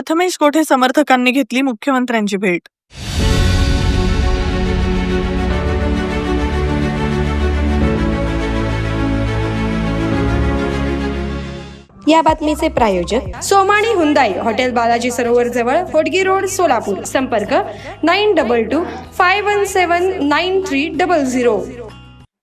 प्रथमेश कोठे समर्थकांनी घेतली मुख्यमंत्र्यांची भेट. या बातमीचे प्रायोजक सोमाणी हुंदाई हॉटेल बालाजी सरोवर जवळ होडगी रोड सोलापूर. संपर्क nine double two five one seven nine three double zero.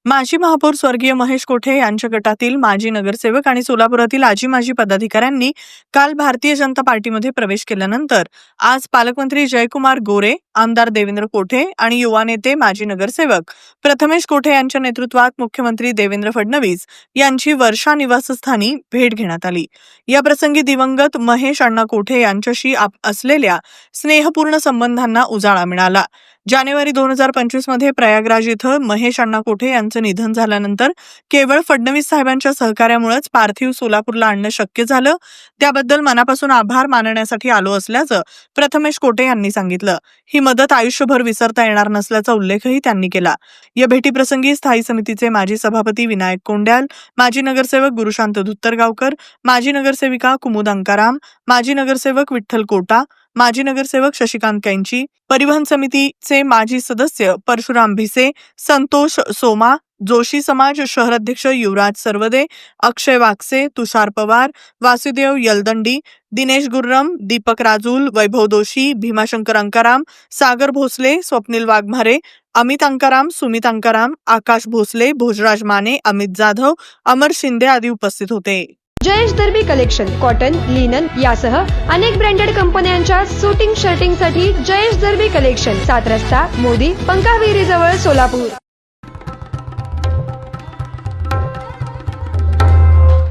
माजी महापौर स्वर्गीय महेश कोठे यांच्या गटातील माजी नगरसेवक आणि सोलापुरातील आजी माजी पदाधिकाऱ्यांनी काल भारतीय जनता पार्टीमध्ये प्रवेश केल्यानंतर आज पालकमंत्री जयकुमार गोरे आमदार देवेंद्र कोठे आणि युवा नेते माजी नगरसेवक प्रथमेश कोठे यांच्या नेतृत्वात मुख्यमंत्री देवेंद्र फडणवीस यांची वर्षा निवासस्थानी भेट घेण्यात आली. या प्रसंगी दिवंगत महेश अण्णा कोठे यांच्याशी असलेल्या स्नेहपूर्ण संबंधांना उजाळा मिळाला. जानेवारी दोन हजार पंचवीसमध्ये प्रयागराज इथं महेश अण्णा कोठे यांचं निधन झाल्यानंतर केवळ फडणवीस साहेबांच्या सहकार्यामुळेच पार्थिव सोलापूरला आणणं शक्य झालं. त्याबद्दल मनापासून आभार मानण्यासाठी आलो असल्याचं प्रथमेश कोठे यांनी सांगितलं. ही मदत आयुष्यभर विसरता येणार नसल्याचा उल्लेखही त्यांनी केला. या भेटीप्रसंगी स्थायी समितीचे माजी सभापती विनायक कोंड्याल माजी नगरसेवक गुरुशांत धुत्तरगावकर माजी नगरसेविका कुमुद अंकाराम माजी नगरसेवक विठ्ठल कोटा माजी नगरसेवक शशिकांत कैंची परिवहन समितीचे माजी सदस्य परशुराम भिसे संतोष सोमा जोशी समाज शहराध्यक्ष युवराज सर्वदे अक्षय वाकसे तुषार पवार वासुदेव यलदंडी दिनेश गुर्रम दीपक राजूल वैभव दोशी भीमाशंकर अंकाराम सागर भोसले स्वप्नील वाघमारे अमित अंकाराम सुमित अंकाराम आकाश भोसले भोजराज माने अमित जाधव अमर शिंदे आदी उपस्थित होते. Jayesh Darbi collection cotton linen यासह अनेक ब्रँडेड कंपन्यांच्या सुटिंग शर्टिंगसाठी जयेश दर्बी कलेक्शन सात रस्ता मोदी पंकाविहिरी जवळ सोलापूर.